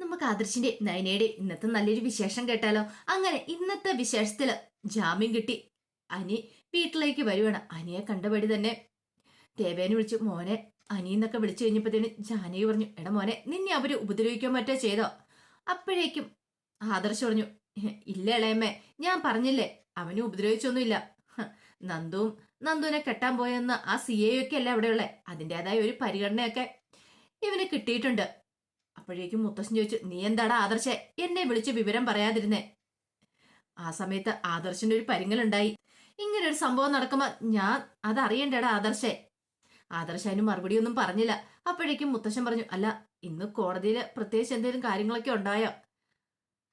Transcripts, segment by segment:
നമുക്ക് ആദർശിന്റെ നയനയുടെ ഇന്നത്തെ നല്ലൊരു വിശേഷം കേട്ടാലോ? അങ്ങനെ ഇന്നത്തെ വിശേഷത്തിൽ ജാമ്യം കിട്ടി. അനി വീട്ടിലേക്ക് വരുവാണ്. അനിയെ കണ്ടപടി തന്നെ. ദേവേനെ വിളിച്ചു മോനെ അനി എന്നൊക്കെ വിളിച്ചു കഴിഞ്ഞപ്പോഴത്തേന് ജാനകി പറഞ്ഞു എടാ മോനെ നിന്നെ അവർ ഉപദ്രവിക്കാൻ മറ്റോ ചെയ്തോ? അപ്പോഴേക്കും ആദർശ് പറഞ്ഞു ഇല്ല ഇളയമ്മേ ഞാൻ പറഞ്ഞില്ലേ അവനെ ഉപദ്രവിച്ചൊന്നുമില്ല. നന്ദുവും നന്ദുവിനെ കെട്ടാൻ പോയെന്ന് ആ സി എ ഒക്കെ അല്ല അവിടെയുള്ളേ? അതിന്റെതായ ഒരു പരിഗണനയൊക്കെ ഇവന് കിട്ടിയിട്ടുണ്ട്. അപ്പോഴേക്കും മുത്തശ്ശൻ ചോദിച്ചു നീ എന്താടാ ആദർശെ? എന്നെ വിളിച്ച് വിവരം പറയാതിരുന്നേ. ആ സമയത്ത് ആദർശന്റെ ഒരു പരിങ്ങലുണ്ടായി. ഇങ്ങനെ ഒരു സംഭവം നടക്കുമ്പോ ഞാൻ അതറിയണ്ടേടാ ആദർശേ. ആദർശ അതിന് മറുപടി ഒന്നും പറഞ്ഞില്ല. അപ്പോഴേക്കും മുത്തശ്ശൻ പറഞ്ഞു അല്ല ഇന്ന് കോടതിയിൽ പ്രത്യേകിച്ച് എന്തെങ്കിലും കാര്യങ്ങളൊക്കെ ഉണ്ടായോ?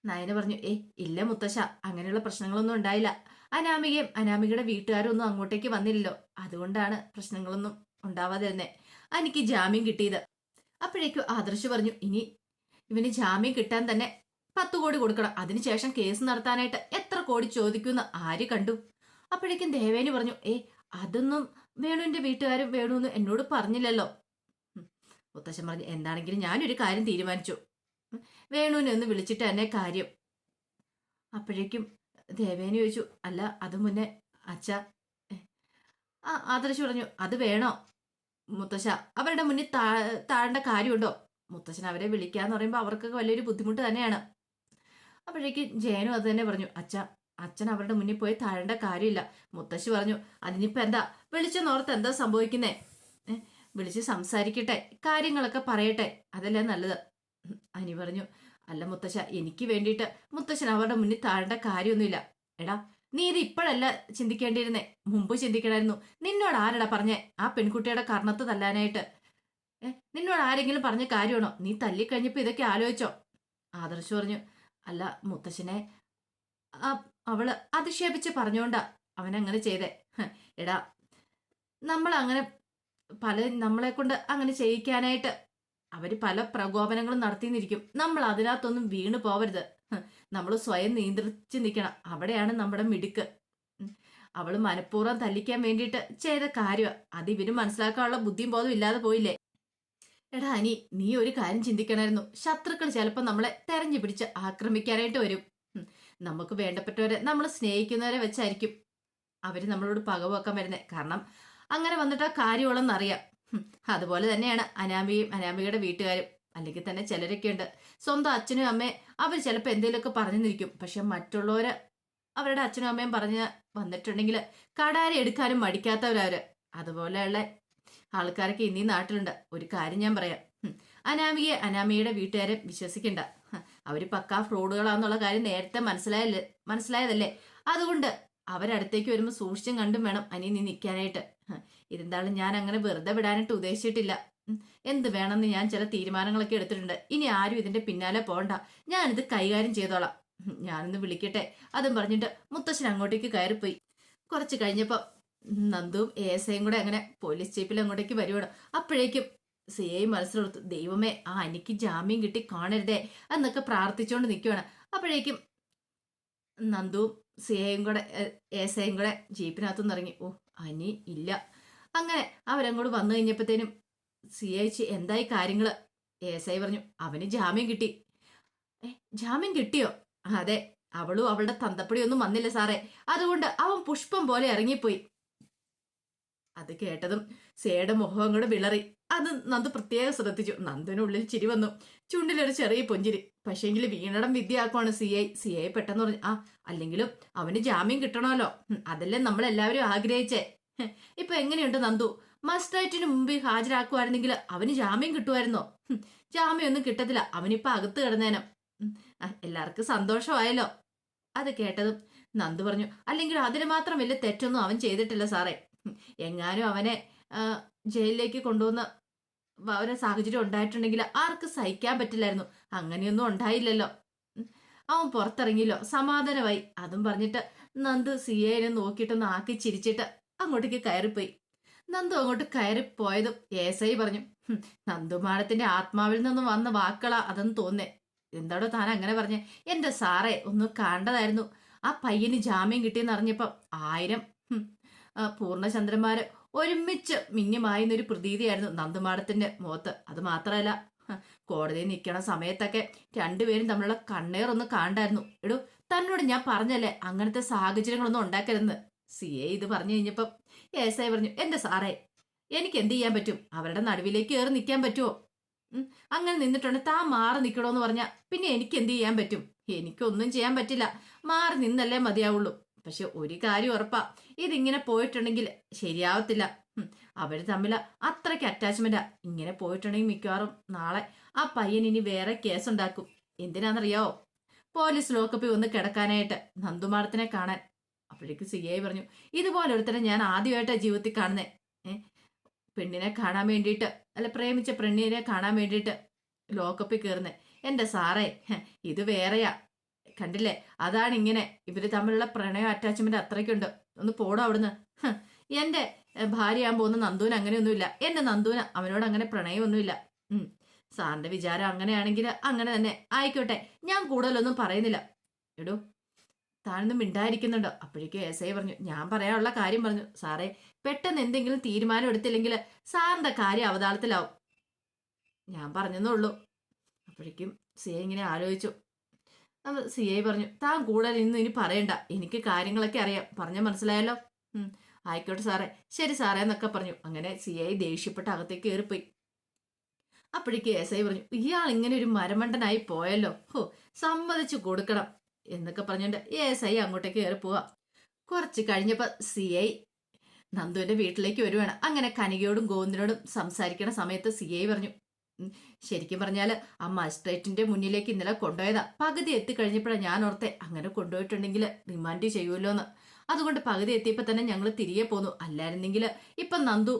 നയന പറഞ്ഞു ഏ ഇല്ല മുത്തശ്ശ അങ്ങനെയുള്ള പ്രശ്നങ്ങളൊന്നും ഉണ്ടായില്ല. അനാമികയും അനാമികയുടെ വീട്ടുകാരും ഒന്നും അങ്ങോട്ടേക്ക് വന്നില്ലല്ലോ. അതുകൊണ്ടാണ് പ്രശ്നങ്ങളൊന്നും ഉണ്ടാവാതിരുന്നേ. എനിക്ക് ജാമ്യം കിട്ടിയത്. അപ്പോഴേക്കും ആദർശ് പറഞ്ഞു ഇനി ഇവന് ജാമ്യം കിട്ടാൻ തന്നെ പത്ത് കോടി കൊടുക്കണം അതിനുശേഷം കേസ് നടത്താനായിട്ട് എത്ര കോടി ചോദിക്കുമെന്ന് ആര് കണ്ടു അപ്പോഴേക്കും ദേവേനി പറഞ്ഞു ഏ അതൊന്നും വേണുവിന്റെ വീട്ടുകാരും വേണുവെന്ന് എന്നോട് പറഞ്ഞില്ലല്ലോ. മുത്തശ്ശൻ പറഞ്ഞു എന്താണെങ്കിലും ഞാനൊരു കാര്യം തീരുമാനിച്ചു. വേണുവിനെ ഒന്ന് വിളിച്ചിട്ട് തന്നെ കാര്യം അപ്പോഴേക്കും ദേവേനി ചോദിച്ചു അല്ല അത് മുന്നേ അച്ഛ ആ ആദർശ് പറഞ്ഞു അത് വേണോ മുത്തശ്ശ അവരുടെ മുന്നിൽ താ താഴേണ്ട കാര്യമുണ്ടോ? മുത്തശ്ശൻ അവരെ വിളിക്കാന്ന് പറയുമ്പോൾ അവർക്കൊക്കെ വലിയൊരു ബുദ്ധിമുട്ട് തന്നെയാണ്. അപ്പോഴേക്ക് ജയനും അത് തന്നെ പറഞ്ഞു അച്ഛ അച്ഛൻ അവരുടെ മുന്നിൽ പോയി താഴേണ്ട കാര്യമില്ല. മുത്തശ്ശി പറഞ്ഞു അതിനിപ്പോ എന്താ? വിളിച്ചെന്നോർത്ത് എന്താ സംഭവിക്കുന്നേ? വിളിച്ച് സംസാരിക്കട്ടെ കാര്യങ്ങളൊക്കെ പറയട്ടെ അതല്ലേ നല്ലത്. അനി പറഞ്ഞു അല്ല മുത്തശ്ശ എനിക്ക് വേണ്ടിയിട്ട് മുത്തശ്ശൻ അവരുടെ മുന്നിൽ താഴേണ്ട കാര്യമൊന്നുമില്ല. എടാ നീ ഇത് ഇപ്പോഴല്ല ചിന്തിക്കേണ്ടിയിരുന്നേ? മുമ്പ് ചിന്തിക്കണമായിരുന്നു നിന്നോട് ആരടാ പറഞ്ഞേ? ആ പെൺകുട്ടിയുടെ കർണത്ത് തല്ലാനായിട്ട്. ഏ നിന്നോട് ആരെങ്കിലും പറഞ്ഞ കാര്യമാണോ? നീ തല്ലിക്കഴിഞ്ഞപ്പോ ഇതൊക്കെ ആലോചിച്ചോ? ആദർശ് പറഞ്ഞു അല്ല മുത്തശ്ശനെ അവൾ അധിക്ഷേപിച്ച് പറഞ്ഞോണ്ടാ അവനങ്ങനെ ചെയ്തേ. എടാ നമ്മൾ അങ്ങനെ പല നമ്മളെ കൊണ്ട് അങ്ങനെ ചെയ്യിക്കാനായിട്ട് അവർ പല പ്രകോപനങ്ങളും നടത്തിന്നിരിക്കും. നമ്മൾ അതിനകത്തൊന്നും വീണ് പോവരുത്. നമ്മൾ സ്വയം നിയന്ത്രിച്ച് നിൽക്കണം അവിടെയാണ് നമ്മുടെ മിടുക്ക്. അവൾ മനഃപൂർവം തല്ലിക്കാൻ വേണ്ടിയിട്ട് ചെയ്ത കാര്യം അത് ഇവർ മനസ്സിലാക്കാനുള്ള ബുദ്ധിയും ബോധം ഇല്ലാതെ പോയില്ലേ? എടാ അനി നീ ഒരു കാര്യം ചിന്തിക്കണമായിരുന്നു. ശത്രുക്കൾ ചിലപ്പോൾ നമ്മളെ തെരഞ്ഞു പിടിച്ച് ആക്രമിക്കാനായിട്ട് വരും. നമുക്ക് വേണ്ടപ്പെട്ടവരെ നമ്മൾ സ്നേഹിക്കുന്നവരെ വെച്ചായിരിക്കും അവർ നമ്മളോട് പകവാക്കാൻ വരുന്നത് കാരണം അങ്ങനെ വന്നിട്ട് കാര്യമുള്ളെന്നറിയാം ഉം. അതുപോലെ തന്നെയാണ് അനാമികയും അനാമികയുടെ വീട്ടുകാരും. അല്ലെങ്കിൽ തന്നെ ചിലരൊക്കെ ഉണ്ട്. സ്വന്തം അച്ഛനും അമ്മയും അവർ ചിലപ്പോൾ എന്തെങ്കിലുമൊക്കെ പറഞ്ഞു നിൽക്കും. പക്ഷെ മറ്റുള്ളവർ അവരുടെ അച്ഛനും അമ്മയും പറഞ്ഞ് വന്നിട്ടുണ്ടെങ്കിൽ കടാരി എടുക്കാനും മടിക്കാത്തവരവര് അതുപോലെയുള്ള ആൾക്കാരൊക്കെ ഇന്നീ നാട്ടിലുണ്ട്. ഒരു കാര്യം ഞാൻ പറയാം. അനാമിയെ അനാമിയുടെ വീട്ടുകാരെ വിശ്വസിക്കണ്ട. അവർ പക്കാ ഫ്രോഡുകളാന്നുള്ള കാര്യം നേരത്തെ മനസ്സിലായല്ലേ മനസ്സിലായതല്ലേ? അതുകൊണ്ട് അവരടുത്തേക്ക് വരുമ്പോൾ സൂക്ഷിച്ചും കണ്ടും വേണം അനി നീ നിൽക്കാനായിട്ട് ഇതെന്താണ്? ഞാൻ അങ്ങനെ വെറുതെ വിടാനായിട്ട് ഉദ്ദേശിച്ചിട്ടില്ല. എന്ത് വേണമെന്ന് ഞാൻ ചില തീരുമാനങ്ങളൊക്കെ എടുത്തിട്ടുണ്ട്. ഇനി ആരും ഇതിന്റെ പിന്നാലെ പോകണ്ട ഞാനിത് കൈകാര്യം ചെയ്തോളാം. ഞാനൊന്ന് വിളിക്കട്ടെ. അതും പറഞ്ഞിട്ട് മുത്തശ്ശൻ അങ്ങോട്ടേക്ക് കയറിപ്പോയി. കുറച്ച് കഴിഞ്ഞപ്പോ നന്ദുവും ഐയും കൂടെ അങ്ങനെ പോലീസ് ചീപ്പിൽ അങ്ങോട്ടേക്ക് വരുവാണ്. അപ്പോഴേക്കും സി ഐ മനസ്സിലെടുത്തു ദൈവമേ ആ എനിക്ക് ജാമ്യം കിട്ടി കാണരുതേ എന്നൊക്കെ പ്രാർത്ഥിച്ചുകൊണ്ട് നിൽക്കുവാണ് അപ്പോഴേക്കും നന്ദുവും സി ഐയും കൂടെ ഐയും കൂടെ ജീപ്പിനകത്തുനിന്ന് ഇറങ്ങി. ഓ അനി ഇല്ല. അങ്ങനെ അവരങ്ങോട്ട് വന്നു കഴിഞ്ഞപ്പോഴത്തേനും സി എച്ച് എന്തായി കാര്യങ്ങൾ എസ് ഐ പറഞ്ഞു അവന് ജാമ്യം കിട്ടി. ഏ ജാമ്യം കിട്ടിയോ? അതെ അവളും അവളുടെ തന്തപ്പടിയൊന്നും വന്നില്ല സാറേ. അതുകൊണ്ട് അവൻ പുഷ്പം പോലെ ഇറങ്ങിപ്പോയി. അത് കേട്ടതും സേയുടെ മുഖം കൂടെ വിളറി. അത് നന്ദു പ്രത്യേകം ശ്രദ്ധിച്ചു. നന്ദനുള്ളിൽ ചിരി വന്നു. ചുണ്ടിലൊരു ചെറിയ പുഞ്ചിരി. പക്ഷേങ്കിൽ വീണടം വിദ്യയാക്കുവാണ് സി ഐ. സി ഐ പെട്ടെന്ന് പറഞ്ഞു ആ അല്ലെങ്കിലും അവന് ജാമ്യം കിട്ടണമല്ലോ. അതല്ലേ നമ്മളെല്ലാവരും ആഗ്രഹിച്ചേ. ഇപ്പൊ എങ്ങനെയുണ്ട് നന്ദു? മജിസ്ട്രേറ്റിന് മുമ്പിൽ ഹാജരാക്കുമായിരുന്നെങ്കിൽ അവന് ജാമ്യം കിട്ടുമായിരുന്നോ? ജാമ്യം ജാമ്യമൊന്നും കിട്ടത്തില്ല. അവനിപ്പോ അകത്ത് കിടന്നേനം. എല്ലാവർക്കും സന്തോഷമായല്ലോ. അത് കേട്ടതും നന്ദു പറഞ്ഞു അല്ലെങ്കിൽ അതിന് മാത്രം വലിയ തെറ്റൊന്നും അവൻ ചെയ്തിട്ടില്ല സാറേ. എങ്ങാനും അവനെ ജയിലിലേക്ക് കൊണ്ടുവന്ന് ഒരു സാഹചര്യം ഉണ്ടായിട്ടുണ്ടെങ്കിൽ ആർക്ക് സഹിക്കാൻ പറ്റില്ലായിരുന്നു. അങ്ങനെയൊന്നും ഉണ്ടായില്ലല്ലോ. അവൻ പുറത്തിറങ്ങിയല്ലോ. സമാധാനമായി. അതും പറഞ്ഞിട്ട് നന്ദു എനെ നോക്കിയിട്ടൊന്ന് ആക്കി ചിരിച്ചിട്ട് അങ്ങോട്ടേക്ക് കയറിപ്പോയി. നന്ദു അങ്ങോട്ട് കയറിപ്പോയതും എസ് ഐ പറഞ്ഞു നന്ദുമാനത്തിന്റെ ആത്മാവിൽ നിന്നും വന്ന വാക്കളാ അതെന്ന് തോന്നേ എന്താടോ താൻ അങ്ങനെ പറഞ്ഞേ? എന്റെ സാറേ ഒന്ന് കണ്ടതായിരുന്നു. ആ പയ്യന് ജാമ്യം കിട്ടിയെന്ന് അറിഞ്ഞപ്പം ആയിരം പൂർണചന്ദ്രന്മാര് ഒരുമിച്ച് മിന്നിമായുന്നൊരു പ്രതീതിയായിരുന്നു നന്ദുമാടത്തിന്റെ മുഖത്ത്. അത് മാത്രമല്ല കോടതിയിൽ നിൽക്കണ സമയത്തൊക്കെ രണ്ടുപേരും തമ്മിലുള്ള കണ്ണേർ ഒന്ന് കാണ്ടായിരുന്നു എടു തന്നോട് ഞാൻ പറഞ്ഞല്ലേ അങ്ങനത്തെ സാഹചര്യങ്ങളൊന്നും ഉണ്ടാക്കരുതെന്ന്? സി. എ. ഇത് പറഞ്ഞു കഴിഞ്ഞപ്പം എസ് ഐ പറഞ്ഞു എന്റെ സാറേ എനിക്ക് എന്ത് ചെയ്യാൻ പറ്റും? അവരുടെ നടുവിലേക്ക് കയറി നിൽക്കാൻ പറ്റുമോ അങ്ങനെ നിന്നിട്ടുണ്ട്. താൻ മാറി നിൽക്കണോന്ന് പറഞ്ഞാൽ പിന്നെ എനിക്ക് എന്ത് ചെയ്യാൻ പറ്റും? എനിക്കൊന്നും ചെയ്യാൻ പറ്റില്ല. മാറി നിന്നല്ലേ മതിയാവുള്ളൂ. പക്ഷെ ഒരു കാര്യം ഉറപ്പാ ഇതിങ്ങനെ പോയിട്ടുണ്ടെങ്കിൽ ശരിയാവത്തില്ല. അവർ തമ്മിൽ അത്രയ്ക്ക് അറ്റാച്ച്മെന്റാ ഇങ്ങനെ പോയിട്ടുണ്ടെങ്കിൽ മിക്കവാറും നാളെ ആ പയ്യൻ ഇനി വേറെ കേസ് ഉണ്ടാക്കും എന്തിനാണെന്നറിയാവോ പോലീസ് ലോക്കപ്പിൽ ഒന്ന് കിടക്കാനായിട്ട് നന്ദുമാടത്തിനെ കാണാൻ. അപ്പോഴേക്ക് സി ഐ പറഞ്ഞു ഇതുപോലെ ഒരുത്തരം ഞാൻ ആദ്യമായിട്ടാണ് ജീവിതത്തിൽ കാണുന്നത് ഏഹ് പെണ്ണിനെ കാണാൻ വേണ്ടിയിട്ട് അല്ല പ്രേമിച്ച പെണ്ണിനെ കാണാൻ വേണ്ടിയിട്ട് ലോക്കപ്പിൽ കയറുന്നത് എന്റെ സാറേ ഇത് വേറെയാ. കണ്ടില്ലേ? അതാണ് ഇങ്ങനെ ഇവർ തമ്മിലുള്ള പ്രണയ അറ്റാച്ച്മെന്റ് അത്രയ്ക്കുണ്ട്. ഒന്ന് പോടോ അവിടുന്ന്. എന്റെ ഭാര്യയാൻ പോകുന്ന നന്ദൂന് അങ്ങനെയൊന്നുമില്ല. എന്റെ നന്ദുവിന് അവനോട് അങ്ങനെ പ്രണയമൊന്നുമില്ല. സാറിന്റെ വിചാരം അങ്ങനെയാണെങ്കിൽ അങ്ങനെ തന്നെ. ആയിക്കോട്ടെ ഞാൻ കൂടുതലൊന്നും പറയുന്നില്ല. എടോ താനൊന്നും മിണ്ടായിരിക്കുന്നുണ്ടോ? അപ്പോഴേക്കും എസ് ഐ പറഞ്ഞു ഞാൻ പറയാനുള്ള കാര്യം പറഞ്ഞു. സാറേ പെട്ടെന്ന് എന്തെങ്കിലും തീരുമാനം എടുത്തില്ലെങ്കിൽ സാറിന്റെ കാര്യം അവതാളത്തിലാവും. ഞാൻ പറഞ്ഞെന്നേ ഉള്ളൂ. അപ്പോഴേക്കും സി ഐ ഇങ്ങനെ ആലോചിച്ചു. സി ഐ പറഞ്ഞു താൻ കൂടുതൽ ഇന്ന് ഇനി പറയണ്ട. എനിക്ക് കാര്യങ്ങളൊക്കെ അറിയാം. പറഞ്ഞ മനസ്സിലായല്ലോ? ആയിക്കോട്ടെ സാറേ. ശരി സാറേ എന്നൊക്കെ പറഞ്ഞു. അങ്ങനെ സി ഐ ദേഷ്യപ്പെട്ട് അകത്തേക്ക് കയറിപ്പോയി. അപ്പോഴേക്ക് എസ് ഐ പറഞ്ഞു ഇയാൾ ഇങ്ങനെ ഒരു മരമണ്ടനായി പോയല്ലോ. ഹോ സമ്മതിച്ചു കൊടുക്കണം. എന്നൊക്കെ പറഞ്ഞുകൊണ്ട് എസ് ഐ അങ്ങോട്ടേക്ക് കയറി പോവാ. കുറച്ച് കഴിഞ്ഞപ്പോൾ സി ഐ നന്ദുവിന്റെ വീട്ടിലേക്ക് വരുവാണ്. അങ്ങനെ കനികയോടും ഗോവിന്ദനോടും സംസാരിക്കണ സമയത്ത് സി ഐ പറഞ്ഞു ശരിക്കും പറഞ്ഞാൽ ആ മജിസ്ട്രേറ്റിന്റെ മുന്നിലേക്ക് ഇന്നലെ കൊണ്ടുപോയതാ. പകുതി എത്തിക്കഴിഞ്ഞപ്പോഴാണ് ഞാൻ ഓർത്തെ അങ്ങനെ കൊണ്ടുപോയിട്ടുണ്ടെങ്കിൽ റിമാൻഡ് ചെയ്യുമല്ലോ എന്ന് അതുകൊണ്ട് പകുതി എത്തിയപ്പോ തന്നെ ഞങ്ങൾ തിരികെ പോന്നു. അല്ലായിരുന്നെങ്കിൽ ഇപ്പൊ നന്ദു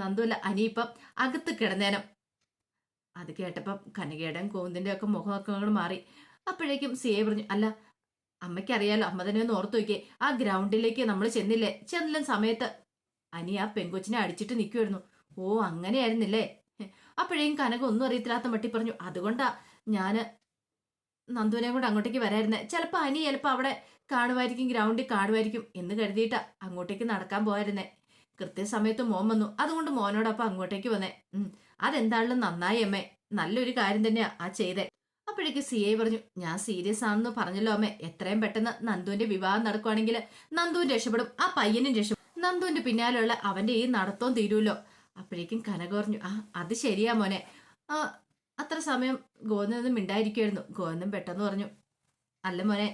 നന്ദു അല്ല അനിയിപ്പം അകത്ത് കിടന്നേനം. അത് കേട്ടപ്പം കനകയുടെയും കോവിന്ദിന്റെ ഒക്കെ മുഖമൊക്കെ മാറി. അപ്പോഴേക്കും സി എ പറഞ്ഞു അല്ല അമ്മയ്ക്കറിയാലോ അമ്മ തന്നെ ഒന്ന് ഓർത്തു നോക്കിയേ ആ ഗ്രൗണ്ടിലേക്ക് നമ്മൾ ചെന്നില്ലേ? ചെന്നില്ല സമയത്ത് അനി ആ പെങ്കൊച്ചിനെ അടിച്ചിട്ട് നിൽക്കുമായിരുന്നു ഓ അങ്ങനെയായിരുന്നില്ലേ? അപ്പോഴേക്കും കനക ഒന്നും അറിയത്തില്ലാത്ത മട്ടി പറഞ്ഞു അതുകൊണ്ടാ ഞാൻ നന്ദുവിനെ കൊണ്ട് അങ്ങോട്ടേക്ക് വരായിരുന്നേ. ചിലപ്പോ അനി ചിലപ്പോ അവിടെ കാണുമായിരിക്കും ഗ്രൗണ്ടിൽ കാണുമായിരിക്കും എന്ന് കരുതിയിട്ടാ അങ്ങോട്ടേക്ക് നടക്കാൻ പോയായിരുന്നേ. കൃത്യസമയത്ത് മോൻ വന്നു. അതുകൊണ്ട് മോനോടൊപ്പം അങ്ങോട്ടേക്ക് വന്നേ. ഉം അതെന്താണെങ്കിലും നന്നായി അമ്മേ. നല്ലൊരു കാര്യം തന്നെയാ ആ ചെയ്തേ. അപ്പോഴേക്ക് സി ഐ പറഞ്ഞു ഞാൻ സീരിയസ് ആണെന്ന് പറഞ്ഞല്ലോ അമ്മേ. എത്രയും പെട്ടെന്ന് നന്ദുവിന്റെ വിവാഹം നടക്കുവാണെങ്കിൽ നന്ദുവും രക്ഷപ്പെടും ആ പയ്യനും രക്ഷപ്പെടും. നന്ദുവിന്റെ പിന്നാലെയുള്ള അവന്റെ ഈ നടത്തവും തീരുമല്ലോ അപ്പോഴേക്കും കനക പറഞ്ഞു ആ അത് ശരിയാ മോനെ. അത്ര സമയം ഗോവിന്ദനും മിണ്ടായിരിക്കുമായിരുന്നു ഗോവിന്ദൻ പെട്ടെന്ന് പറഞ്ഞു അല്ല മോനെ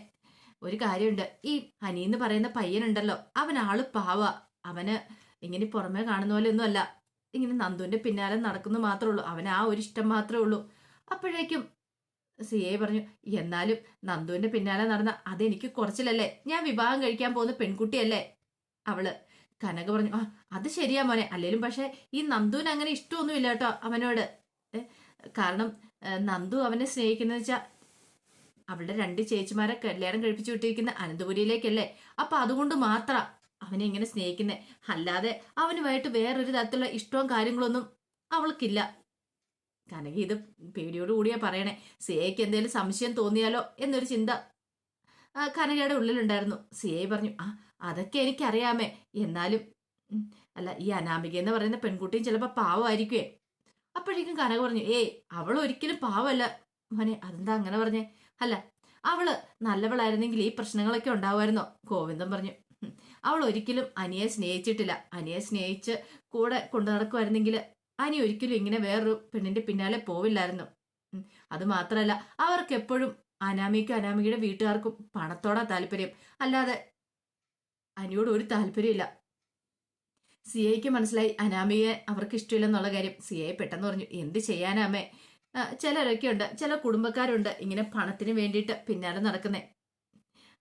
ഒരു കാര്യമുണ്ട്. ഈ ഹനി എന്ന് പറയുന്ന പയ്യനുണ്ടല്ലോ. അവൻ ആൾ പാവ. അവന് ഇങ്ങനെ പുറമേ കാണുന്ന പോലെ ഒന്നുമല്ല ഇങ്ങനെ നന്ദുവിന്റെ പിന്നാലെ നടക്കുന്നു മാത്രമേ ഉള്ളൂ. അവന് ആ ഒരു ഇഷ്ടം മാത്രമേ ഉള്ളൂ. അപ്പോഴേക്കും സി എ പറഞ്ഞു എന്നാലും നന്ദുവിന്റെ പിന്നാലെ നടന്ന അതെനിക്ക് കുറച്ചിലല്ലേ? ഞാൻ വിവാഹം കഴിക്കാൻ പോകുന്ന പെൺകുട്ടിയല്ലേ? അവൾ കനക പറഞ്ഞു ആ അത് ശരിയാ മോനെ. അല്ലേലും പക്ഷെ ഈ നന്ദുവിന് അങ്ങനെ ഇഷ്ടമൊന്നുമില്ല കേട്ടോ അവനോട്. കാരണം നന്ദു അവനെ സ്നേഹിക്കുന്ന വെച്ചാ അവളുടെ രണ്ട് ചേച്ചിമാരെ കല്യാണം കഴിപ്പിച്ചു വിട്ടിരിക്കുന്ന അനന്തപുരിയിലേക്കല്ലേ? അപ്പൊ അതുകൊണ്ട് മാത്ര അവനെ ഇങ്ങനെ സ്നേഹിക്കുന്നേ. അല്ലാതെ അവനുമായിട്ട് വേറൊരു തരത്തിലുള്ള ഇഷ്ടവും കാര്യങ്ങളൊന്നും അവൾക്കില്ല. കനക ഇത് പേടിയോട് കൂടിയാ പറയണേ. സിയയ്ക്ക് എന്തെങ്കിലും സംശയം തോന്നിയാലോ എന്നൊരു ചിന്ത. കനകയുടെ ഉള്ളിലുണ്ടായിരുന്നു. സിയെ പറഞ്ഞു ആ അതൊക്കെ എനിക്കറിയാമേ. എന്നാലും അല്ല ഈ അനാമിക എന്ന് പറയുന്ന പെൺകുട്ടിയും ചിലപ്പോ പാവമായിരിക്കുവേ. അപ്പോഴേക്കും കനക പറഞ്ഞു ഏയ് അവൾ ഒരിക്കലും പാവമല്ല. മോനെ അതെന്താ അങ്ങനെ പറഞ്ഞേ? അല്ല അവൾ നല്ലവളായിരുന്നെങ്കിൽ ഈ പ്രശ്നങ്ങളൊക്കെ ഉണ്ടാവുമായിരുന്നോ? ഗോവിന്ദൻ പറഞ്ഞു അവൾ ഒരിക്കലും അനിയെ സ്നേഹിച്ചിട്ടില്ല. അനിയെ സ്നേഹിച്ച് കൂടെ കൊണ്ടു നടക്കുമായിരുന്നെങ്കിൽ അനി ഒരിക്കലും ഇങ്ങനെ വേറൊരു പെണ്ണിന്റെ പിന്നാലെ പോവില്ലായിരുന്നു. അത് മാത്രമല്ല അവർക്ക് എപ്പോഴും അനാമിക്കും അനാമികയുടെ വീട്ടുകാർക്കും പണത്തോടാ താല്പര്യം. അല്ലാതെ അനിയോട് ഒരു താല്പര്യമില്ല സി ഐക്ക് മനസ്സിലായി അനാമിയെ അവർക്ക് ഇഷ്ടമില്ലെന്നുള്ള കാര്യം സി ഐ പെട്ടെന്ന് പറഞ്ഞു എന്ത് ചെയ്യാനാമേ ചിലരൊക്കെ ഉണ്ട് ചില കുടുംബക്കാരുണ്ട് ഇങ്ങനെ പണത്തിന് വേണ്ടിയിട്ട് പിന്നാലെ നടക്കുന്നേ.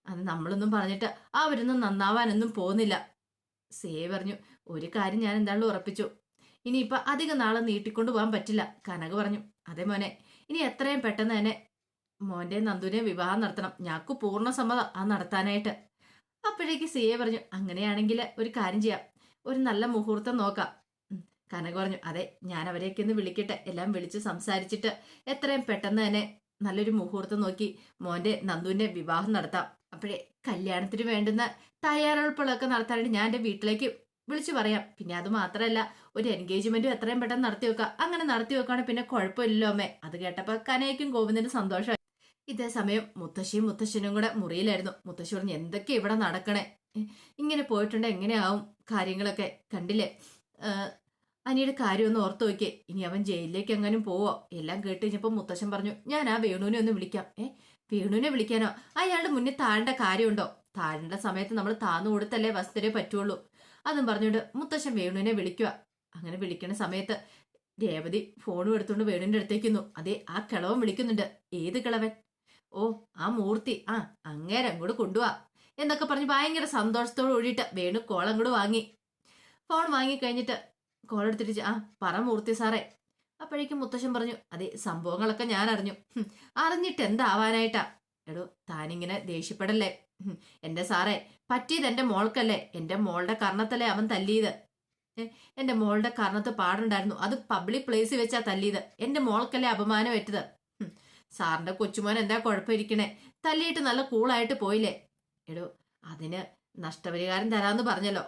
അത് നമ്മളൊന്നും പറഞ്ഞിട്ട് അവരൊന്നും നന്നാവാനൊന്നും പോകുന്നില്ല. സി ഐ പറഞ്ഞു ഒരു കാര്യം ഞാൻ എന്താണല്ലോ ഉറപ്പിച്ചു ഇനിയിപ്പൊ അധികം നാളെ നീട്ടിക്കൊണ്ടു പോകാൻ പറ്റില്ല കനക പറഞ്ഞു. അതേ മോനെ ഇനി എത്രയും പെട്ടെന്ന് തന്നെ മോന്റെ നന്ദുവിനെ വിവാഹം നടത്തണം. ഞാക്കു പൂർണ സമ്മതം ആ നടത്താനായിട്ട്. അപ്പോഴേക്ക് സി എ പറഞ്ഞു അങ്ങനെയാണെങ്കിൽ ഒരു കാര്യം ചെയ്യാം. ഒരു നല്ല മുഹൂർത്തം നോക്കാം. കനക പറഞ്ഞു അതെ ഞാൻ അവരെയൊക്കെ ഒന്ന് വിളിക്കട്ടെ. എല്ലാം വിളിച്ച് സംസാരിച്ചിട്ട് എത്രയും പെട്ടെന്ന് തന്നെ നല്ലൊരു മുഹൂർത്തം നോക്കി മോന്റെ നന്ദുവിന്റെ വിവാഹം നടത്താം. അപ്പോഴേ കല്യാണത്തിന് വേണ്ടുന്ന തയ്യാറെടുപ്പുകളൊക്കെ നടത്താനായിട്ട് ഞാൻ എന്റെ വീട്ടിലേക്ക് വിളിച്ചു പറയാം. പിന്നെ അത് മാത്രമല്ല ഒരു എൻഗേജ്മെന്റും എത്രയും പെട്ടെന്ന് നടത്തി വെക്കാം അങ്ങനെ നടത്തി വെക്കുകയാണെങ്കിൽ പിന്നെ കുഴപ്പമില്ലല്ലോ അമ്മേ. അത് കേട്ടപ്പോൾ കനയ്ക്കും ഗോവിന്ദനും സന്തോഷമായി. ഇതേ സമയം മുത്തശ്ശിയും മുത്തശ്ശനും കൂടെ മുറിയിലായിരുന്നു. മുത്തശ്ശി പറഞ്ഞു എന്തൊക്കെ ഇവിടെ നടക്കണേ? ഇങ്ങനെ പോയിട്ടുണ്ട് എങ്ങനെയാവും കാര്യങ്ങളൊക്കെ? കണ്ടില്ലേ? അനിയുടെ കാര്യം ഒന്ന് ഓർത്തു നോക്കിയേ. ഇനി അവൻ ജയിലിലേക്ക് എങ്ങാനും പോവോ? എല്ലാം കേട്ട് കഴിഞ്ഞപ്പോൾ മുത്തശ്ശൻ പറഞ്ഞു ഞാൻ ആ വേണുവിനെ ഒന്ന് വിളിക്കാം. ഏ വേണുവിനെ വിളിക്കാനോ? അയാളുടെ മുന്നിൽ താഴേണ്ട കാര്യമുണ്ടോ? താഴേണ്ട സമയത്ത് നമ്മൾ താന്നു കൊടുത്തല്ലേ വസ്തുതരെ പറ്റുള്ളൂ. അതും പറഞ്ഞുകൊണ്ട് മുത്തശ്ശൻ വേണുവിനെ വിളിക്കുക അങ്ങനെ വിളിക്കുന്ന സമയത്ത് രേവതി ഫോണും എടുത്തുകൊണ്ട് വേണുവിന്റെ അടുത്തേക്കുന്നു അതെ ആ കിളവൻ വിളിക്കുന്നുണ്ട്. ഏത് കിളവൻ? ഓ ആ മൂർത്തി. ആ അങ്ങേരെ അങ്ങോട്ട് കൊണ്ടുപോവാ എന്നൊക്കെ പറഞ്ഞ് ഭയങ്കര സന്തോഷത്തോട് കൂടിയിട്ട് വേണു കോൾ അങ്ങോട്ട് വാങ്ങി. ഫോൺ വാങ്ങിക്കഴിഞ്ഞിട്ട് കോൾ എടുത്തിട്ട് ആ പറ മൂർത്തി സാറേ. അപ്പോഴേക്കും മുത്തശ്ശൻ പറഞ്ഞു അതെ സംഭവങ്ങളൊക്കെ ഞാൻ അറിഞ്ഞു. അറിഞ്ഞിട്ട് എന്താവാനായിട്ടാ? എടോ താനിങ്ങനെ ദേഷ്യപ്പെടല്ലേ? എന്റെ സാറേ പറ്റിയത് എന്റെ മോൾക്കല്ലേ? എന്റെ മോളുടെ കർണത്തല്ലേ അവൻ തല്ലിയത്? എന്റെ മോളുടെ കർണത്ത് പാടുണ്ടായിരുന്നു. അത് പബ്ലിക് പ്ലേസിൽ വെച്ചാ തല്ലിയത്. എന്റെ മോൾക്കല്ലേ അപമാനം പറ്റത് ഹും, സാറിന്റെ കൊച്ചുമോൻ എന്താ കുഴപ്പമിരിക്കണേ? തല്ലിയിട്ട് നല്ല കൂളായിട്ട് പോയില്ലേ? എടോ അതിന് നഷ്ടപരിഹാരം തരാന്ന് പറഞ്ഞല്ലോ.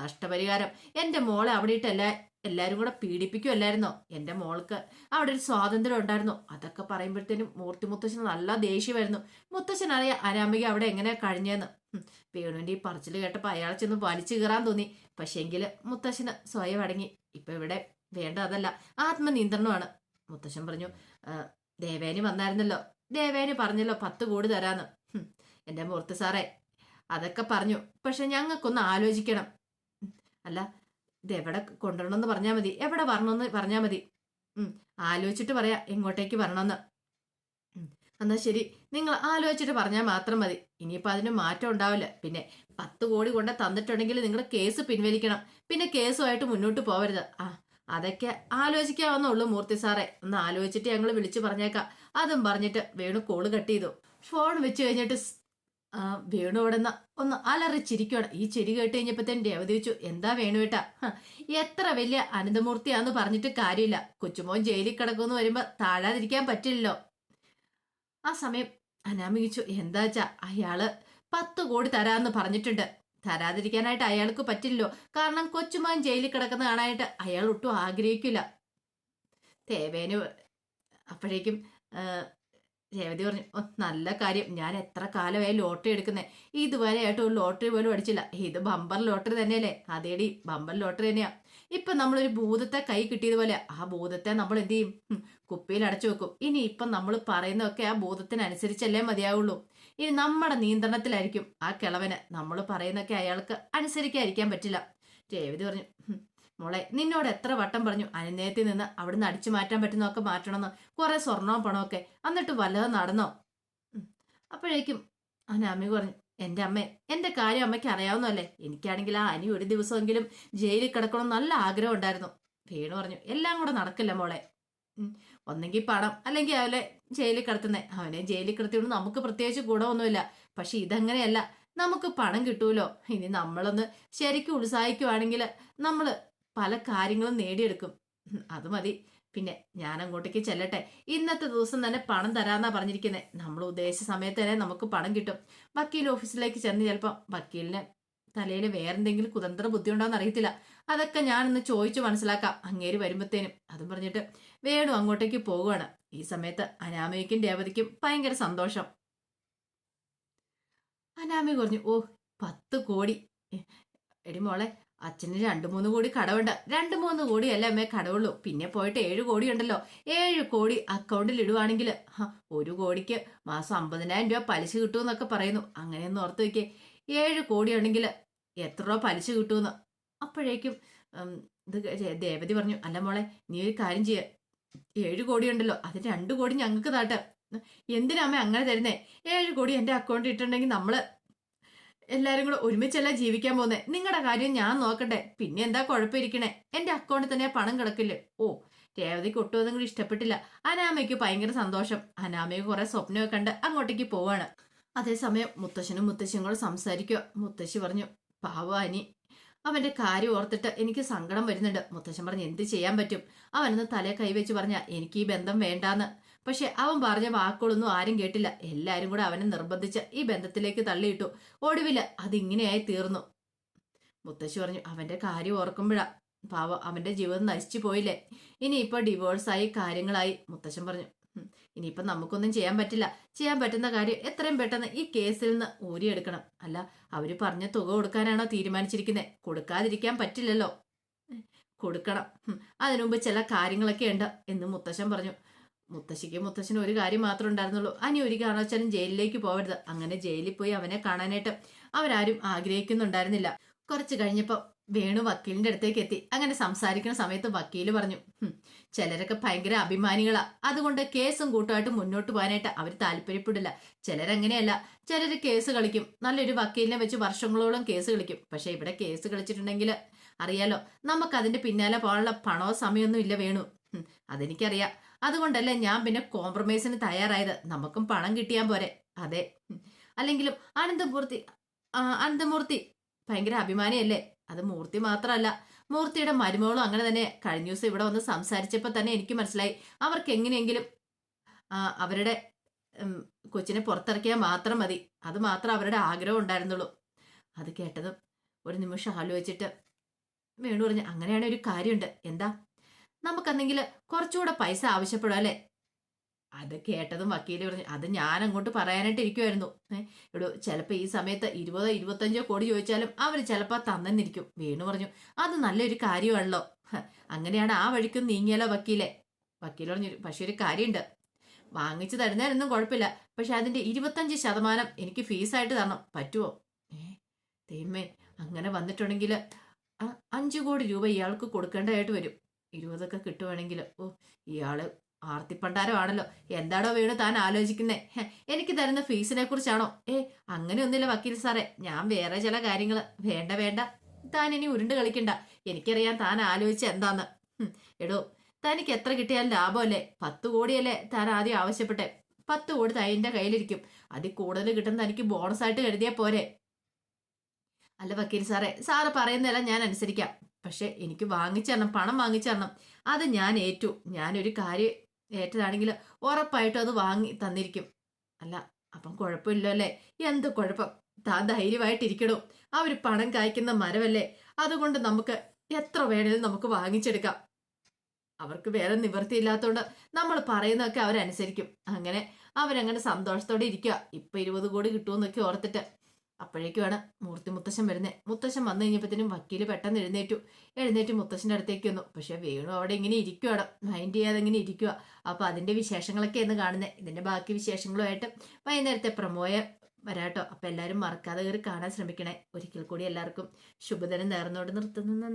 നഷ്ടപരിഹാരം. എന്റെ മോളെ അവിടെ ഇട്ട് എല്ലാ എല്ലാരും കൂടെ പീഡിപ്പിക്കുമല്ലായിരുന്നോ എന്റെ മോൾക്ക് അവിടെ ഒരു സ്വാതന്ത്ര്യം ഉണ്ടായിരുന്നു. അതൊക്കെ പറയുമ്പോഴത്തേനും മൂർത്തി മുത്തശ്ശന് നല്ല ദേഷ്യമായിരുന്നു. മുത്തശ്ശൻ അറിയാം അനാമിക അവിടെ എങ്ങനെ കഴിഞ്ഞതെന്ന് വേണുവിന്റെ ഈ പറച്ചിൽ കേട്ടപ്പോൾ അയാളെ ചെന്ന് വലിച്ചു കയറാൻ തോന്നി. പക്ഷേങ്കിൽ മുത്തശ്ശന് സ്വയം അടങ്ങി. ഇപ്പം ഇവിടെ വേണ്ട അതല്ല ആത്മനിയന്ത്രണമാണ്. മുത്തശ്ശൻ പറഞ്ഞു "ആ, ദേവേനി വന്നായിരുന്നല്ലോ. ദേവേനി പറഞ്ഞല്ലോ പത്ത് കോടി തരാന്ന്. എന്റെ മൂർത്തി സാറേ അതൊക്കെ പറഞ്ഞു. പക്ഷെ ഞങ്ങൾക്കൊന്ന് ആലോചിക്കണം. അല്ല ഇതെവിടെ കൊണ്ടുവരണമെന്ന് പറഞ്ഞാൽ മതി. എവിടെ വരണമെന്ന് പറഞ്ഞാൽ മതി. ആലോചിച്ചിട്ട് പറയാ എങ്ങോട്ടേക്ക് വരണമെന്ന്. എന്നാൽ എന്നാ ശരി. നിങ്ങൾ ആലോചിച്ചിട്ട് പറഞ്ഞാൽ മാത്രം മതി. ഇനിയിപ്പോൾ അതിന് മാറ്റം ഉണ്ടാവില്ല. പിന്നെ പത്ത് കോടി കൊണ്ട് തന്നിട്ടുണ്ടെങ്കിൽ നിങ്ങൾ കേസ് പിൻവലിക്കണം. പിന്നെ കേസുമായിട്ട് മുന്നോട്ട് പോവരുത്. ആ അതൊക്കെ ആലോചിക്കാവുന്നുള്ളൂ മൂർത്തി സാറേ. ഒന്ന് ആലോചിച്ചിട്ട് ഞങ്ങൾ വിളിച്ചു പറഞ്ഞേക്കാം. അതും പറഞ്ഞിട്ട് വേണു കോൾ കട്ട് ചെയ്തു. ഫോൺ വെച്ച് കഴിഞ്ഞിട്ട് വേണു അവിടെ നിന്ന് ഒന്ന് അലറിച്ചിരിക്കുകയാണ് ഈ ചിരി കേട്ട് കഴിഞ്ഞപ്പോഴത്തേനും രേവതി വെച്ചു എന്താ വേണുവേട്ടാ എത്ര വലിയ അനന്തമൂർത്തിയാന്ന് പറഞ്ഞിട്ട് കാര്യമില്ല. കൊച്ചുമോൻ ജയിലിൽ കിടക്കുമെന്ന് വരുമ്പോ താഴാതിരിക്കാൻ പറ്റില്ലല്ലോ. ആ സമയം അനാമിച്ചു എന്താച്ചാ അയാൾ പത്ത് കോടി തരാന്ന് പറഞ്ഞിട്ടുണ്ട്. തരാതിരിക്കാനായിട്ട് അയാൾക്ക് പറ്റില്ലല്ലോ. കാരണം കൊച്ചുമോൻ ജയിലിൽ കിടക്കുന്ന കാണാനായിട്ട് അയാൾ ഒട്ടും ആഗ്രഹിക്കില്ല. തേവേന് അപ്പോഴേക്കും രേവതി പറഞ്ഞു "ഓ, നല്ല കാര്യം. ഞാൻ എത്ര കാലമായി ലോട്ടറി എടുക്കുന്നേ. ഇതുവരെ ആയിട്ട് ഒരു ലോട്ടറി പോലും അടിച്ചില്ല. ഇത് ബമ്പർ ലോട്ടറി തന്നെയല്ലേ? അതേടി ബമ്പർ ലോട്ടറി തന്നെയാ. ഇപ്പൊ നമ്മളൊരു ഭൂതത്തെ കൈ കിട്ടിയതുപോലെ ആ ഭൂതത്തെ നമ്മൾ എന്ത് ചെയ്യും? കുപ്പിയിൽ അടച്ചു വെക്കും. ഇനി ഇപ്പം നമ്മൾ പറയുന്നതൊക്കെ ആ ഭൂതത്തിനനുസരിച്ചല്ലേ മതിയാവുള്ളൂ. ഇനി നമ്മുടെ നിയന്ത്രണത്തിലായിരിക്കും ആ കിളവന്. നമ്മൾ പറയുന്നൊക്കെ അയാൾക്ക് അനുസരിക്കാതിരിക്കാൻ പറ്റില്ല. രേവതി പറഞ്ഞു "ഹും, മോളെ നിന്നോട് എത്ര വട്ടം പറഞ്ഞു അനുനയത്തിൽ നിന്ന് അവിടുന്ന് അടിച്ചു മാറ്റാൻ പറ്റുന്നതൊക്കെ മാറ്റണമെന്ന്. കുറെ സ്വർണവും പണമൊക്കെ എന്നിട്ട് വല്ലതും നടന്നോ? അപ്പോഴേക്കും അനാമി പറഞ്ഞു എന്റെ അമ്മ എന്റെ കാര്യം അമ്മയ്ക്ക് അറിയാവുന്നല്ലേ എനിക്കാണെങ്കിൽ ആ അനി ഒരു ദിവസമെങ്കിലും ജയിലിൽ കിടക്കണം നല്ല ആഗ്രഹം ഉണ്ടായിരുന്നു. വേണു പറഞ്ഞു എല്ലാം കൂടെ നടക്കില്ല മോളെ. ഒന്നെങ്കിൽ പണം അല്ലെങ്കിൽ അവനെ ജയിലിൽ കിടത്തുന്നേ. അവനെ ജയിലിൽ കിടത്തിയോണ്ട് നമുക്ക് പ്രത്യേകിച്ച് ഗുണമൊന്നുമില്ല. പക്ഷെ ഇതങ്ങനെയല്ല. നമുക്ക് പണം കിട്ടൂലോ? ഇനി നമ്മളൊന്ന് ശരിക്കും ഉത്സാഹിക്കുവാണെങ്കിൽ നമ്മൾ പല കാര്യങ്ങളും നേടിയെടുക്കും. അത് മതി. പിന്നെ ഞാൻ അങ്ങോട്ടേക്ക് ചെല്ലട്ടെ. ഇന്നത്തെ ദിവസം തന്നെ പണം തരാന്നാ പറഞ്ഞിരിക്കുന്നത് നമ്മൾ ഉദ്ദേശിച്ച സമയത്ത് തന്നെ നമുക്ക് പണം കിട്ടും. വക്കീൽ ഓഫീസിലേക്ക് ചെന്ന് ചിലപ്പോൾ വക്കീലിന് തലയിൽ വേറെന്തെങ്കിലും കുതന്ത്ര ബുദ്ധി ഉണ്ടോന്ന് അറിയത്തില്ല. അതൊക്കെ ഞാനൊന്ന് ചോദിച്ചു മനസ്സിലാക്കാം. അങ്ങേര് വരുമ്പത്തേനും. അതും പറഞ്ഞിട്ട് വേണു അങ്ങോട്ടേക്ക് പോവുകയാണ് ഈ സമയത്ത് അനാമയ്ക്കും രേവതിക്കും ഭയങ്കര സന്തോഷം. അനാമി പറഞ്ഞു ഓ പത്ത് കോടി. എടി മോളെ അച്ഛന് രണ്ടു മൂന്ന് കോടി കടവുണ്ട്. രണ്ടു മൂന്ന് കോടി അല്ലേ അമ്മേ കടവുള്ളൂ. പിന്നെ പോയിട്ട് ഏഴ് കോടി ഉണ്ടല്ലോ. ഏഴ് കോടി അക്കൗണ്ടിൽ ഇടുവാണെങ്കിൽ ഒരു കോടിക്ക് മാസം അമ്പതിനായിരം രൂപ പലിശ കിട്ടുമെന്നൊക്കെ പറയുന്നു. അങ്ങനെയൊന്ന് ഓർത്ത് വയ്ക്കേ ഏഴ് കോടി ഉണ്ടെങ്കിൽ എത്ര രൂപ പലിശ കിട്ടുമെന്ന്. അപ്പോഴേക്കും ഇത് ദേവതി പറഞ്ഞു അല്ല മോളെ നീ ഒരു കാര്യം ചെയ്യ. ഏഴ് കോടി ഉണ്ടല്ലോ. അത് രണ്ട് കോടി ഞങ്ങൾക്ക് താട്ട്. എന്തിനാ അമ്മ അങ്ങനെ തരുന്നേ? ഏഴ് കോടി എന്റെ അക്കൗണ്ടിൽ ഇട്ടുണ്ടെങ്കിൽ നമ്മൾ എല്ലാരും കൂടെ ഒരുമിച്ചല്ല ജീവിക്കാൻ പോകുന്നേ നിങ്ങളുടെ കാര്യം ഞാൻ നോക്കട്ടെ. പിന്നെ എന്താ കുഴപ്പമിരിക്കണേ? എന്റെ അക്കൗണ്ടിൽ തന്നെ പണം കിടക്കില്ലേ ഓ രേവതിക്ക് ഒട്ടും അതും കൂടി ഇഷ്ടപ്പെട്ടില്ല. അനാമയ്ക്ക് ഭയങ്കര സന്തോഷം. അനാമയ്ക്ക് കുറെ സ്വപ്നമൊക്കെ കണ്ട് അങ്ങോട്ടേക്ക് പോവാണ്. അതേസമയം മുത്തശ്ശനും മുത്തശ്ശിയും കൂടെ സംസാരിക്കുക മുത്തശ്ശി പറഞ്ഞു പാവാനി അവന്റെ കാര്യം ഓർത്തിട്ട് എനിക്ക് സങ്കടം വരുന്നുണ്ട്. മുത്തശ്ശൻ പറഞ്ഞു എന്ത് ചെയ്യാൻ പറ്റും? അവനൊന്ന് തലേ കൈവച്ച് പറഞ്ഞ എനിക്ക് ഈ ബന്ധം വേണ്ടാന്ന്. പക്ഷെ അവൻ പറഞ്ഞ വാക്കുകളൊന്നും ആരും കേട്ടില്ല. എല്ലാരും കൂടെ അവനെ നിർബന്ധിച്ച് ഈ ബന്ധത്തിലേക്ക് തള്ളിയിട്ടു. ഒടുവിൽ അതിങ്ങനെയായി തീർന്നു. മുത്തശ്ശി പറഞ്ഞു അവന്റെ കാര്യം ഓർക്കുമ്പോഴാ പാവം അവന്റെ ജീവിതം നശിച്ചു പോയില്ലേ? ഇനിയിപ്പോ ഡിവോഴ്സായി കാര്യങ്ങളായി. മുത്തശ്ശൻ പറഞ്ഞു "ഉം, ഇനിയിപ്പോ നമുക്കൊന്നും ചെയ്യാൻ പറ്റില്ല. ചെയ്യാൻ പറ്റുന്ന കാര്യം എത്രയും പെട്ടെന്ന് ഈ കേസിൽ നിന്ന് ഊരിയെടുക്കണം. അല്ല അവർ പറഞ്ഞ തുക കൊടുക്കാനാണോ തീരുമാനിച്ചിരിക്കുന്നത് കൊടുക്കാതിരിക്കാൻ പറ്റില്ലല്ലോ. കൊടുക്കണം. അതിനുമുമ്പ് ചില കാര്യങ്ങളൊക്കെ ഉണ്ട് എന്ന് മുത്തശ്ശൻ പറഞ്ഞു. മുത്തശ്ശിക്ക് മുത്തശ്ശിന് ഒരു കാര്യം മാത്രമേ ഉണ്ടായിരുന്നുള്ളൂ. അനി ഒരു കാരണവച്ചാലും ജയിലിലേക്ക് പോവരുത്. അങ്ങനെ ജയിലിൽ പോയി അവനെ കാണാനായിട്ട് അവരാരും ആഗ്രഹിക്കുന്നുണ്ടായിരുന്നില്ല. കുറച്ച് കഴിഞ്ഞപ്പോൾ വേണു വക്കീലിന്റെ അടുത്തേക്ക് എത്തി. അങ്ങനെ സംസാരിക്കുന്ന സമയത്ത് വക്കീൽ പറഞ്ഞു "ഹും, ചിലരൊക്കെ ഭയങ്കര അഭിമാനികളാ. അതുകൊണ്ട് കേസും കൂട്ടുമായിട്ട് മുന്നോട്ട് പോകാനായിട്ട് അവർ താല്പര്യപ്പെടില്ല. ചിലരങ്ങനെയല്ല. ചിലർ കേസ് കളിക്കും. നല്ലൊരു വക്കീലിനെ വെച്ച് വർഷങ്ങളോളം കേസ് കളിക്കും. പക്ഷെ ഇവിടെ കേസ് കളിച്ചിട്ടുണ്ടെങ്കിൽ അറിയാലോ നമുക്ക് അതിന്റെ പിന്നാലെ പോകാനുള്ള പണോ സമയമൊന്നും ഇല്ല വേണു. അതെനിക്കറിയാം. അതുകൊണ്ടല്ലേ ഞാൻ പിന്നെ കോംപ്രമൈസിന് തയ്യാറായത്. നമുക്കും പണം കിട്ടിയാൽ പോരെ. അതെ. അല്ലെങ്കിലും അനന്തമൂർത്തി അനന്തമൂർത്തി ഭയങ്കര അഭിമാനിയല്ലേ? അത് മൂർത്തി മാത്രമല്ല മൂർത്തിയുടെ മരുമകളും അങ്ങനെ തന്നെ കഴിഞ്ഞ ദിവസം ഇവിടെ വന്ന് സംസാരിച്ചപ്പോൾ തന്നെ എനിക്ക് മനസ്സിലായി. അവർക്ക് എങ്ങനെയെങ്കിലും അവരുടെ കൊച്ചിനെ പുറത്തിറക്കിയാൽ മാത്രം മതി. അത് മാത്രം അവരുടെ ആഗ്രഹം ഉണ്ടായിരുന്നുള്ളൂ. അത് കേട്ടതും ഒരു നിമിഷം ആലോചിച്ചിട്ട് വേണു പറഞ്ഞു അങ്ങനെയാണ് ഒരു കാര്യമുണ്ട്. എന്താ? നമുക്കെന്തെങ്കിൽ കുറച്ചുകൂടെ പൈസ ആവശ്യപ്പെടും അല്ലേ? അത് കേട്ടതും വക്കീൽ പറഞ്ഞു അത് ഞാൻ അങ്ങോട്ട് പറയാനായിട്ട് ഇരിക്കുമായിരുന്നു ഇവിടെ ചിലപ്പോൾ ഈ സമയത്ത് ഇരുപതോ ഇരുപത്തഞ്ചോ കോടി ചോദിച്ചാലും അവർ ചിലപ്പോൾ തന്നെന്നിരിക്കും വീണു പറഞ്ഞു. അത് നല്ലൊരു കാര്യമാണല്ലോ. അങ്ങനെയാണ് ആ വഴിക്കും നീങ്ങിയാലോ വക്കീലെ. വക്കീൽ പറഞ്ഞു പക്ഷെ ഒരു കാര്യമുണ്ട് വാങ്ങിച്ചു തരുന്നതിനൊന്നും കുഴപ്പമില്ല. പക്ഷെ അതിന്റെ ഇരുപത്തഞ്ച് ശതമാനം എനിക്ക് ഫീസായിട്ട് തരണം. പറ്റുമോ ഏ അങ്ങനെ വന്നിട്ടുണ്ടെങ്കിൽ അഞ്ചു കോടി രൂപ ഇയാൾക്ക് കൊടുക്കേണ്ടതായിട്ട് വരും. ഇരുപതൊക്കെ കിട്ടുവാണെങ്കിൽ ഓ ഇയാൾ ആർത്തിപ്പണ്ടാരമാണല്ലോ. എന്താണോ വീണ് താൻ ആലോചിക്കുന്നേ. എനിക്ക് തരുന്ന ഫീസിനെ കുറിച്ചാണോ ഏ അങ്ങനെ ഒന്നില്ല വക്കീൽ സാറേ. ഞാൻ വേറെ ചില കാര്യങ്ങൾ വേണ്ട വേണ്ട. താൻ ഇനി ഉരുണ്ട് കളിക്കണ്ട. എനിക്കറിയാൻ താൻ ആലോചിച്ച എന്താന്ന്. എടോ തനിക്ക് എത്ര കിട്ടിയാലും ലാഭമല്ലേ? പത്ത് കോടിയല്ലേ താൻ ആദ്യം ആവശ്യപ്പെട്ടെ. പത്ത് കോടി തൈന്റെ കയ്യിലിരിക്കും. അതിൽ കൂടുതൽ കിട്ടുന്ന തനിക്ക് ബോണസ് ആയിട്ട് കരുതിയാൽ പോരെ. അല്ല വക്കീൽ സാറേ സാറ് പറയുന്നതെല്ലാം ഞാൻ അനുസരിക്കാം. പക്ഷെ എനിക്ക് വാങ്ങിച്ചു തരണം പണം വാങ്ങിച്ചു തരണം അത് ഞാൻ ഏറ്റു. ഞാനൊരു കാര്യം ഏറ്റതാണെങ്കിൽ ഉറപ്പായിട്ടും അത് വാങ്ങി തന്നിരിക്കും. അല്ല അപ്പം കുഴപ്പമില്ല അല്ലേ എന്ത് കുഴപ്പം? താൻ ധൈര്യമായിട്ടിരിക്കണോ. അവർ പണം കായ്ക്കുന്ന മരമല്ലേ? അതുകൊണ്ട് നമുക്ക് എത്ര വേണേലും നമുക്ക് വാങ്ങിച്ചെടുക്കാം. അവർക്ക് വേറെ നിവൃത്തി ഇല്ലാത്തതുകൊണ്ട് നമ്മൾ പറയുന്നതൊക്കെ അവരനുസരിക്കും. അങ്ങനെ അവരങ്ങനെ സന്തോഷത്തോടെ ഇരിക്കുക ഇപ്പൊ ഇരുപത് കോടി കിട്ടുമെന്നൊക്കെ ഓർത്തിട്ട് അപ്പോഴേക്കുമാണ് മൂർത്തി മുത്തശ്ശൻ വരുന്നത് മുത്തശ്ശൻ വന്നു കഴിഞ്ഞപ്പോഴത്തേനും വക്കീൽ പെട്ടെന്ന് എഴുന്നേറ്റു. എഴുന്നേറ്റ് മുത്തശ്ശന്റെ അടുത്തേക്ക് വന്നു. പക്ഷേ വേണു അവിടെ ഇങ്ങനെ ഇരിക്കുവാണ് മൈൻഡ് ചെയ്യാതെ ഇങ്ങനെ ഇരിക്കുക അപ്പോൾ അതിന്റെ വിശേഷങ്ങളൊക്കെ എന്ന് കാണുന്നത് ഇതിന്റെ ബാക്കി വിശേഷങ്ങളുമായിട്ട് വൈകുന്നേരത്തെ പ്രമോയ വരാട്ടോ അപ്പോൾ എല്ലാവരും മറക്കാതെ കയറി കാണാൻ ശ്രമിക്കണേ. ഒരിക്കൽ കൂടി എല്ലാവർക്കും ശുഭദിനം നേർന്നോട് നിർത്തുന്നു.